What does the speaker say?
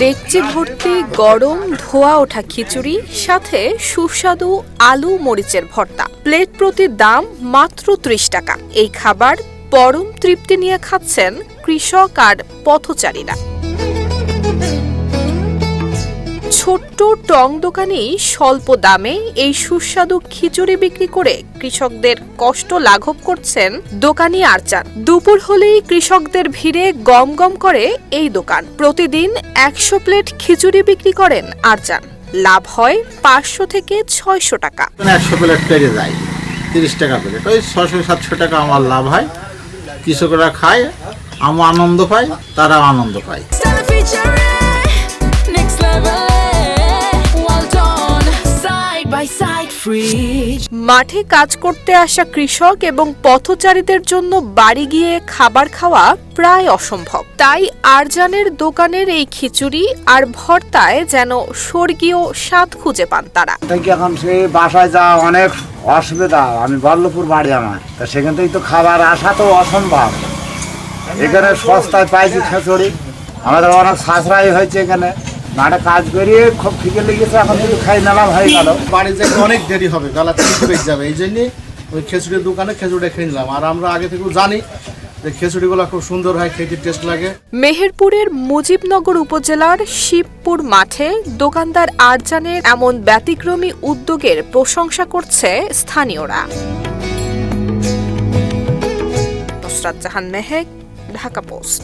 ডেকচি ভর্তি, গরম ধোয়া ওঠা খিচুড়ি, সাথে সুস্বাদু আলু মরিচের ভর্তা। প্লেট প্রতি দাম মাত্র ত্রিশ টাকা। এই খাবার পরম তৃপ্তি নিয়ে খাচ্ছেন কৃষক আর পথচারীরা। ছোট্ট টং দোকানেই স্বল্প দামে এই সুস্বাদু খিচুড়ি বিক্রি করে কৃষকদের কষ্ট লাঘব করছেন দোকানি আরচান। দুপুর হলেই কৃষকদের ভিড়ে গম গম করে এই দোকান। প্রতিদিন একশো প্লেট খিচুড়ি বিক্রি করেন আরচান। লাভ হয় পাঁচশো থেকে ছয়শো টাকা। একশো প্লেট পেরে যায় তিরিশ টাকা প্লেট। ওই ছশো সাতশো টাকা আমার লাভ হয়। কৃষকরা খায় আমার আনন্দ পায় তারা আনন্দ পায়। মাঠে কাজ করতে আসা কৃষক এবং পথচারীদের জন্য বাড়ি গিয়ে খাবার খাওয়া প্রায় অসম্ভব। তাই আরজানের দোকানের এই খিচুড়ি আর ভর্তায় যেন স্বর্গীয় স্বাদ খুঁজে পান তারা। এখন সেই বাসায় যাওয়া অনেক অসুবিধা। আমি বল্লভপুর বাড়ি আমার। তা সেখান থেকে তো খাবার আসা তো অসম্ভব। এখানে সস্তায় পাইছি খিচুড়ি। আমাদের অনেক সাশ্রয় হয়েছে এখানে। মাঠে কাজ করিয়ে খুব ফিকে লেগেছে এখন যদি খাই নিলাম হয়ে গেল বাড়ি যেতে অনেক দেরি হবে বেলা তিনটে বেজে যাবে। এই জন্যে ওই খেচুড়ির দোকানে খেচুড়িটা খেয়ে নিলাম। আর আমরা আগে থেকেও জানি যে খেচুড়িগুলো খুব সুন্দর হয় খেতে টেস্ট লাগে। মেহেরপুরের মুজিবনগর উপজেলার শিবপুর মাঠে দোকানদার আরজানের এমন ব্যতিক্রমী উদ্যোগের প্রশংসা করছে স্থানীয়রা। নুসরাত জাহান মেহেক ঢাকা পোস্ট।